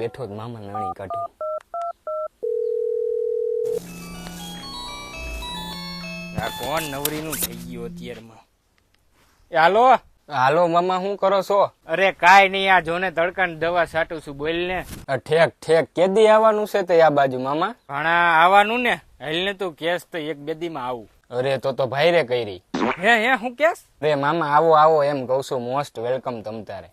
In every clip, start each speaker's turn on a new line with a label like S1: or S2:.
S1: બેઠો જ મામા નણી કાઢ્યું
S2: આ કોણ નવરીનું થઈ ગયું અત્યારમાં? એ હાલો?
S1: હાલો મામા શું કરો છો?
S2: અરે કાઈ નહીં આ જોને તડકાની દવા છાંટું છું બોલ ને.
S1: ઠેક ઠેક. કેદી આવવાનું છે તે આ બાજુ મામા?
S2: ઘણા આવવાનું ને? હેલ ને તું કેસ તો એક બેદીમાં આવું.
S1: અરે તો તો ભાઈ રે કરી.
S2: હે હે હું કેસ?
S1: રે મામા આવો આવો એમ કહું છું મોસ્ટ વેલકમ તમ તારે.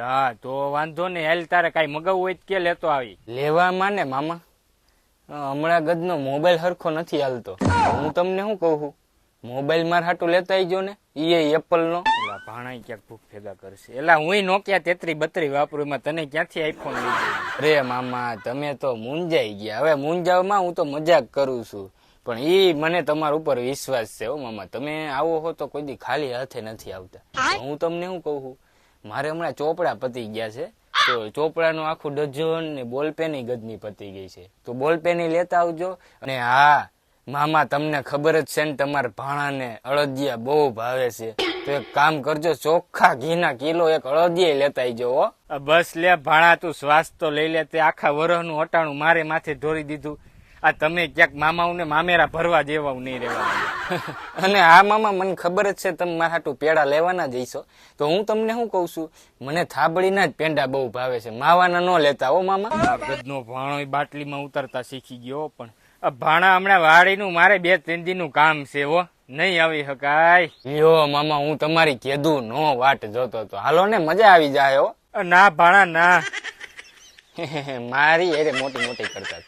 S2: હા તો વાંધો ને હેલ તારે કાઈ મગાવવું હોય તો કે લેતો આવી.
S1: લેવામાં ને મામા? હમણાં ગદનો મોબાઈલ હરખો નથી હાલતો. હું તમને શું કહું છું? મોબાઈલ માર હાટું લેતા આવજો ને ઈ એપલ નો
S2: ભાણા ક્યાંક ભૂખ ભેગા કરશે. એલા હું નોકિયા તેત્રી બત્રી વાપરું? એમાં તને ક્યાંથી આઈફોન લઈ
S1: અરે મામા તમે તો મૂંઝાઈ ગયા. હવે મૂંઝાવમાં હું તો મજાક કરું છું. પણ ઈ મને તમારા ઉપર વિશ્વાસ છે હો મામા. તમે આવો હો તો કોઈ દી ખાલી હાથે નથી આવતા. હું તમને શું કહું છું? મારે હમણાં ચોપડા પતી ગયા છે. તો ચોપડાનું આખું ડઝન ને બોલપેન ગદની પતી ગઈ છે. તો બોલપેન લેતા આવજો. અને હા, મામા, તમને ખબર જ છે ને, તમારા ભાણાને અળદિયા બહુ ભાવે છે. તો એક કામ કરજો, ચોખ્ખા ઘીના કિલો એક અળદિયા લેતા આવજો, હો.
S2: બસ લે, ભાણા, તું શ્વાસ તો લઈ લે, તે આખા વરહનું અટાણું મારે માથે ધોરી દીધું. આ તમે ક્યાંક મામાઓને મામેરા ભરવા જેવા નહીં રહેવા
S1: અને આ મામા મને ખબર જ છે તમે મારા હાટું પેડા લેવાના જઈશો તો હું તમને શું કહું છું? મને થાબડીના જ પેંડા બહુ ભાવે છે. માવાના ન લેતા હો મામા.
S2: ગદનો ભાણો ય બાટલીમાં ઉતરતા શીખી ગયો પણ આ ભાણા હમણાં વાડીનું મારે બે ત્રણ દીનું કામ છે હો. નહીં આવી શકાય.
S1: લ્યો મામા હું તમારી કેદું નો વાટ જોતો તો હાલો ને મજા આવી જાય હો.
S2: ના ભાણા ના.
S1: મારી એરે મોટી મોટી કરતા.